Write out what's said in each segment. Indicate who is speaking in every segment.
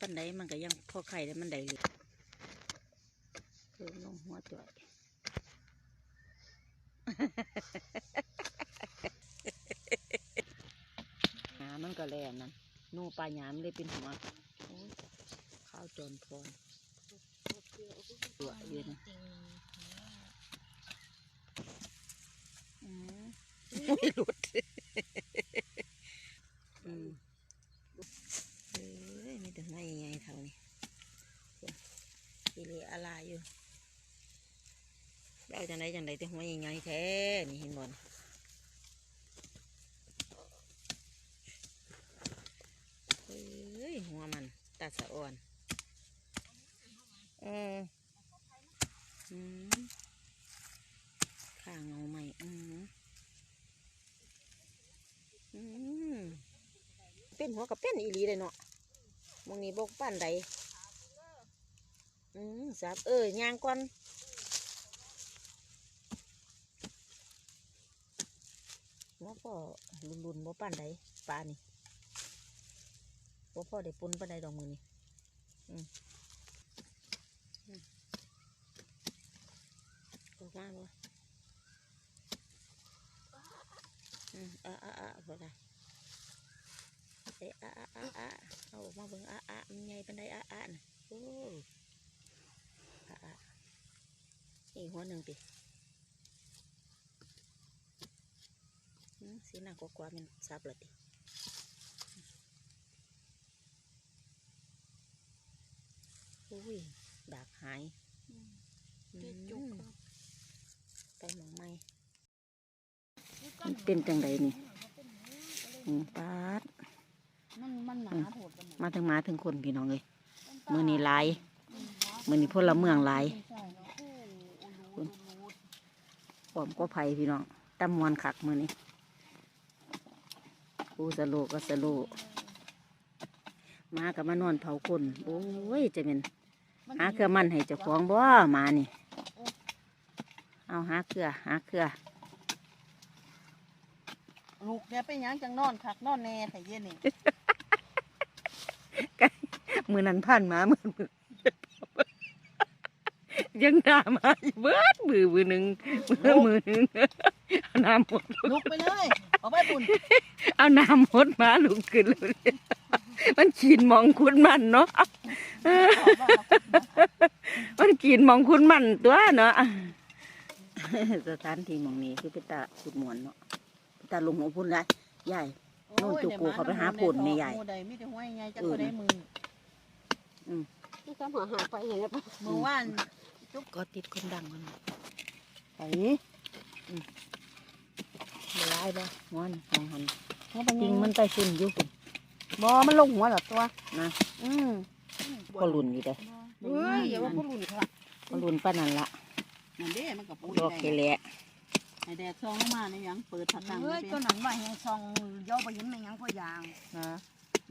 Speaker 1: ปันใดมันก็ยังพอไข่ได้มันได้เลยเพิ่มลงหัวจ่อยหามันก็แล่นนั่นนูปลาหยามเลยเป็นหัวโอ้ยข้าวจนพรตัวอยู่นะอืมไม่หลุด อืมเอ้ยมีแต่ไม่ใหญ่ๆเท่านี้กิเลอะไรอยู่ได้ จังไดจังไดแต่หัวใหญ่ๆแท้นี่เห็นบ่นเอ้ยหัวมันตาสะอ่อนเอออืมข้างเงาใหม่อืมอืมเป็นหัวกับเป็นอีหลีเลยเนาะมองนี้บกป้นใดอืมสับเอ้ยยางก่อน หัวพ่อลุนลุนๆบ่ป้นใดปลานี่บ่พ่อได้ปุนป้นใดดอกมือนี่อืมอืมออกมาบ่อืมอะอะอะพอได้เอะอะอะอะอะเอาออกมาเบิ่งอะอะมันใหญ่ปานใดอะอะน่ะโอ้อะอะอีกหัวหนึ่งติอืม สีหน้ากกว่ามันซับเลยติอุ้ยดากหายอืมไปหมองไม่มันเป็นจังใดนี่อืมปาด
Speaker 2: มันมันหนาโผดกันหมด
Speaker 1: มาถึงหมาถึงคนพี่น้องเลยมือนี้หลายมือนี้พลเมืองหลาย
Speaker 2: ใช่เนาะโอ้โหรูดรูด
Speaker 1: ปอมก็ไผ่พี่น้องตำมวนขักมือนี้ ปูสโลก็สโลมากับมานอนเผาคน โอ้ยจะเป็นหาเครือมันให้เจ้าของบ่มานี่ เอาหาเครือ หาเครือ
Speaker 2: ลูกแกไปหยังจังนอนคักนอนแน่ไข่เย็นนี่
Speaker 1: มือนั้นผ่านมามือมือยังด่ามาอยู่เบิดมือมือหนึ่งมือมือหนึ่งเอา น้ำหมด
Speaker 2: ลุกไปเลยเอาไปปุ่น
Speaker 1: เอาน้ำหดมาลุกขึ้นเลยมันขีนหมองคุณมันเนาะมันขีนหมองคุณมันตัวเนาะสถานที่หมองนี้คือเป็นตาขุดหมวนเนาะเป็นตาลงหัวพุ่นได้ใหญ่โน่นจุกกูเขาไปหาปุ่นนี่ใหญ่
Speaker 2: หมู่ใดมีแต่ห้วยใหญ่จัก
Speaker 1: เออ
Speaker 2: ก็ได้มือ
Speaker 3: นี่ก็หัวหาไปเห็นแล้วปะ
Speaker 2: มือว่าน
Speaker 1: ก็ติดคนดังกัน
Speaker 2: ไอ้
Speaker 1: บลายบ่หัวนี่มองหัน
Speaker 2: หัวปัญ
Speaker 1: จริง
Speaker 2: ญา
Speaker 1: มันไปซุ่มอยู่พุ่น
Speaker 2: บ่มันลงหัวเหรอตัว
Speaker 1: นะ
Speaker 2: อืม
Speaker 1: ก็หลุนอยู่เด้
Speaker 3: เฮ้ยอย่าว่าผู้หลุนค่ะ
Speaker 1: ก็หลุนป้านนั่นละ
Speaker 2: นั่นเด้มันกับปู
Speaker 1: ดอกเคแหละ
Speaker 2: ไอ้แดดซองลงมาในหยังเปิดผัดตัง
Speaker 3: เฮ้ย
Speaker 2: ไป
Speaker 3: ตัวนั้นว่าแหงซองย่อไปเห็นไม่ยังพอยาง
Speaker 2: นะ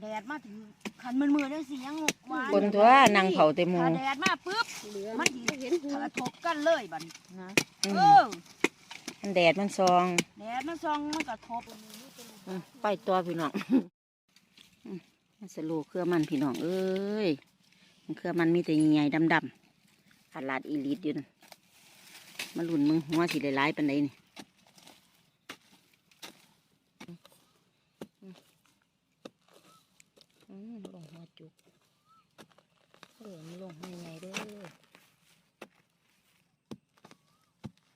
Speaker 3: แดดมาถึงขันมือมือได้สิยังวาน
Speaker 1: คนตัวนางเผาเต็มหมู
Speaker 3: ถ้าแดดมาปุ๊บมันสิเห็นกระทบกันเลยบัดนี้
Speaker 2: นะ
Speaker 1: อื
Speaker 3: เอ
Speaker 1: ม
Speaker 3: อ
Speaker 1: มันแดดมันซอง
Speaker 3: แดด มันซองมันกระทบ
Speaker 1: ไปตัวพี่น้องอืมมันสโลเครือมันพี่น้องเอ้ยมันเครือมันมีแต่ใหญ่ๆดำๆขาดลาดอีลิตอยู่นั่นมาหลุนมึงหัวสีหลายๆปันใดนี่อืมลงหัวจุกเออมลงใหญ่เด้อ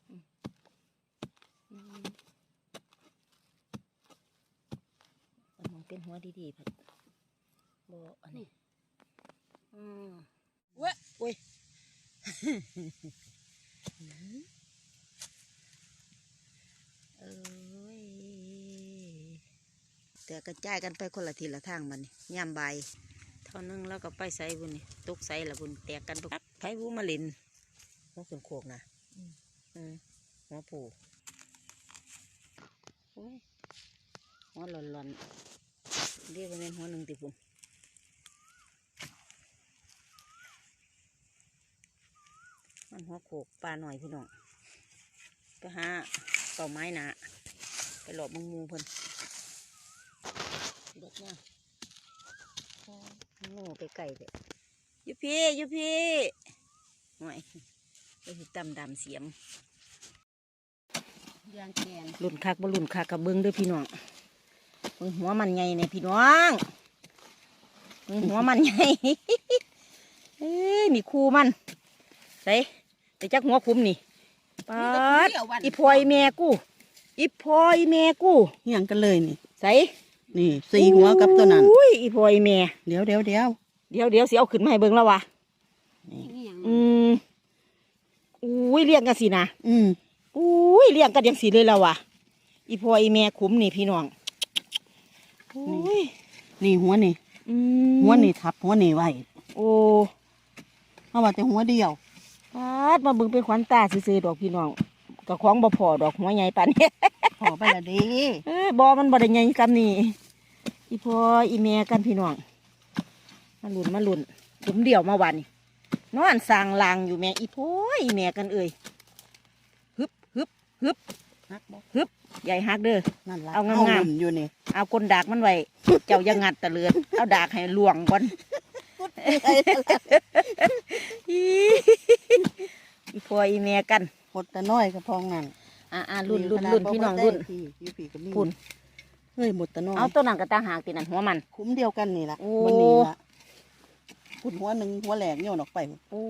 Speaker 1: อืมอืม มันมองเป็นหั วดีๆพัดโบอันนี้อืมเว้ยโอ้ยเอ้ยแต่กระจายกันไปคนละทีละทางมันนี่ย่ามใบายเท่านึงแล้วก็ไปใส่บุญนี่ตกใส่ละบุญแตกกันไปไผ่บูมาลินหัวขึ้นโคกนะอืมหัวผูโอ้ยหัวหล่อนๆ เรียกว่าเป็นหัวหนึ่งติปุ่นมันหัวโขกปลาหน่อยพี่น้องไปหาเป่าไม้หนาไปหลอบมึงมูเพิ่นเด็ดเนี่ยโง่ไปไกลเลยอยูพี่อยูพี่หน่อยไปสิตำดำเสียม
Speaker 3: ยางแกน
Speaker 1: รุ่นคักบ่รุ่นคักกับเบิ้งเด้วยพี่น้อง เบิ้งหัวมันใหญ่เนี่ยพี่น้องเบิ่งหัวมันใหญ่เอ้ยมีคู่มันใส่แต่จักหัวคุ้มนี่ปาดอีพลอยแม่กูอีพลอยแม่กู
Speaker 2: เหียงกันเลยนี่
Speaker 1: ใส่
Speaker 2: นี่สี่หัวกับตัวนั้น
Speaker 1: อุ้ยอีพลอยแม่
Speaker 2: เดี๋ยวเดี๋ยวเดี๋ยว
Speaker 1: เดี๋ยวเดี๋ยวสิเอาขึ้นมาให้เบิ้งแล้ววะ
Speaker 3: นี่หยัง
Speaker 1: อืมอุ้ยเลี้ยงกันสินะ
Speaker 2: อืม
Speaker 1: อุ้ยเลี้ยงกันยังสีเลยแล้ววะอีพลอยแม่คุ้มนี่พี่น้อง อุ้ย
Speaker 2: นี่หัวนี่
Speaker 1: อืม
Speaker 2: หัวนี่ทับ หัวนี่ไว้
Speaker 1: โอ้
Speaker 2: เพราะว่าแต่หัวเดียว
Speaker 1: ปาดมาเบิ่งเป็นขวัญตาซื่อๆดอกพี่น้องกับของบ่พอดอกหัวใหญ่ปานนี้
Speaker 2: พอไปละเดี
Speaker 1: เอ้ยบอมันบ่ได้ใหญ่ซำนี่อีพ่ออีแม่กันพี่น้องมาลุ่นมาลุ่นขุมเดียวมาวันนี่นอนสร้างลางอยู่แม่อีพ่ออีแม่กันเอ่ยฮึบฮึบฮึบ
Speaker 2: ฮักบ่
Speaker 1: ฮึบใหญ่ฮักเด้อ
Speaker 2: นั่นละ
Speaker 1: เอางามๆ
Speaker 2: หมุนอยู่นี่
Speaker 1: เอากลดากมันไว้ เจ้าอยังงัดตะเลือนเอาดากให้ลวงก่อนอีอีพ่ออีแม่กัน
Speaker 2: หมดแต่น้อยก็พองนั่น
Speaker 1: อ่าอ่ารุ่นรุ่นรุ่นพี่น้องรุ่น
Speaker 2: พี่พี่พี่ก็มี
Speaker 1: พุ่น
Speaker 2: เฮ้ยหมดแต่น้อย
Speaker 1: เอาตัวนั้นก็ตั้งหากตีนั่นหัวมัน
Speaker 2: คุ้มเดียวกันนี่ละ
Speaker 1: โอ้
Speaker 2: วันนี้ละพุ่นหัวหนึ่งหัวแหลกโยนออกไป
Speaker 1: โอ้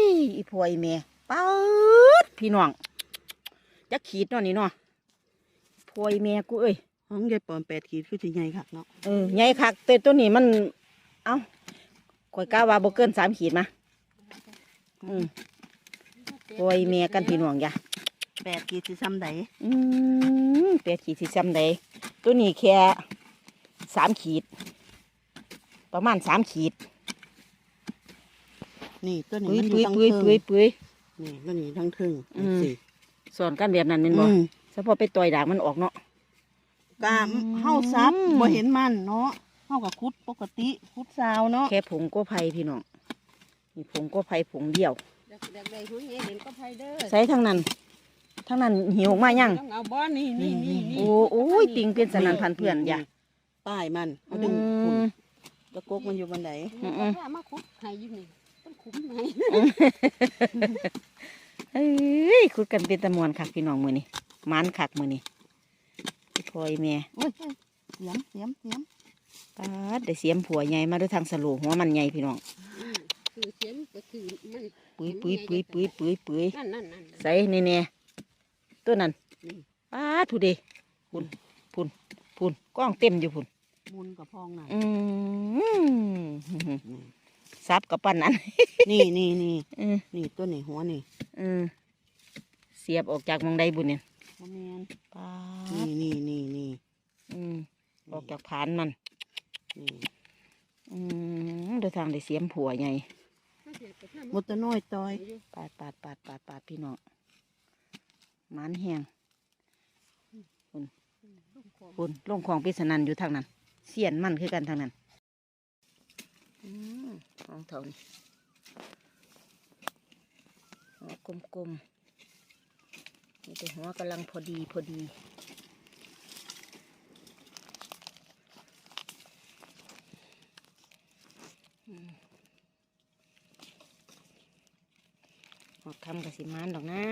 Speaker 1: ยอีพวยแม่ป๊าดพี่น้องจะขีดเนาะนี่เนาะพวยแม่กูเอ้ย
Speaker 2: ห้องยายปอมแปดขีดคือสิใหญ่คักเนาะ
Speaker 1: เออใหญ่คักแต่ตัวนี้มัน เอ้าข่อยกล้าว่าบ่เกินสามขีดมาอืมพวยแม่กันพี่น้องจ้ะ
Speaker 2: แปดขีดสิซ้ำใด
Speaker 1: อืมแปดขีดสิซ้ำใดตัวนี้แค่สามขีด ประมาณสามขีด
Speaker 2: นี่ตัวนี้
Speaker 1: ปุ้ย
Speaker 2: มันอ
Speaker 1: ปุ้
Speaker 2: ยู่
Speaker 1: ย
Speaker 2: ทั้ง
Speaker 1: ปุ้ย
Speaker 2: เทิง
Speaker 1: ปุ้ยปุ้ย
Speaker 2: นี่ตัวนี้ทั้งเทึง
Speaker 1: อืม
Speaker 2: สิ
Speaker 1: สอนกันแบบนั้นแม่นบ่
Speaker 2: อืม
Speaker 1: เฉพาะไปต่อยดากมันออกเนาะ
Speaker 2: กามเฮาซับบ่เห็นมันเนาะเฮากับคุดปกติคุดซาวเนาะ
Speaker 1: แค่ผงก็ไผ่พี่น้องนี่ผงก็ไผ่ผงเดียว
Speaker 3: เด็กเด็กใดหัวใหญ่เด่นก็ไผเด้อ
Speaker 1: ใส่ทั้งนั้นทั้งนั้นหิวมายัง
Speaker 3: ต้องเอาบ่นี่นี่นี่นี่
Speaker 1: โอ้โอ้ยติงเป็นสนันพันเพื่อนอย่า
Speaker 2: ป้ายมันเอา
Speaker 1: อื
Speaker 2: ดึงพุ่น
Speaker 1: ม
Speaker 2: ตะกกมันอยู่บนไหน
Speaker 1: อื
Speaker 3: อื
Speaker 1: ม
Speaker 3: มมาคุดให้อยู่นี่ต้นขุมให้
Speaker 1: เอ้ยคุดกันเป็นตะมวนคักพี่น้องมือนี่มันคักมือนี่ พลอยแม่
Speaker 2: โอ้ยเสียมเสียมเสียม
Speaker 1: ปาดได้เสียมผัวใหญ่มาด้วยทางสโลหัวมันใหญ่พี่น้อง
Speaker 3: อืมคือเสียมก็คือมัน
Speaker 1: ปุ้ยปุ้ยปุ้ยปุ้ยปุ้ยปุ้ย
Speaker 3: นั่นนั่นนั่น
Speaker 1: ใส่นี่แน่ตัวนั้นปาดผู้เดพุ่นพุ่นพุ่นกล้องเต็มอยู่พุ่น
Speaker 2: มุนกับพองน่ะ
Speaker 1: อืมซับกับปั้นนั้น
Speaker 2: นี่นี่นี่
Speaker 1: เออ
Speaker 2: นี่ตัวนี้หัวนี่
Speaker 1: เออเสียบออกจากหมองใดบุญเนี่ย
Speaker 2: บ่แม่น
Speaker 1: ปา
Speaker 2: นี่
Speaker 1: ด
Speaker 2: นี่นี่นี่
Speaker 1: อืมออกจากผานมัน
Speaker 2: นี่
Speaker 1: อืมเดินทางได้เสียมผัวใหญ่
Speaker 2: หมดแต่น้อยตอย
Speaker 1: ปาดปาดปาดปาดปาดพี่น้องมันแห้งปุ่นปุ่นลงของพิศนันอยู่ทางนั้นเสียนมันคือกันทางนั้นอืมของเท่านี้หัวกลมๆ นี่แต่หัวกำลังพอดีพอดี ออกคำกับสิมานดอกนะ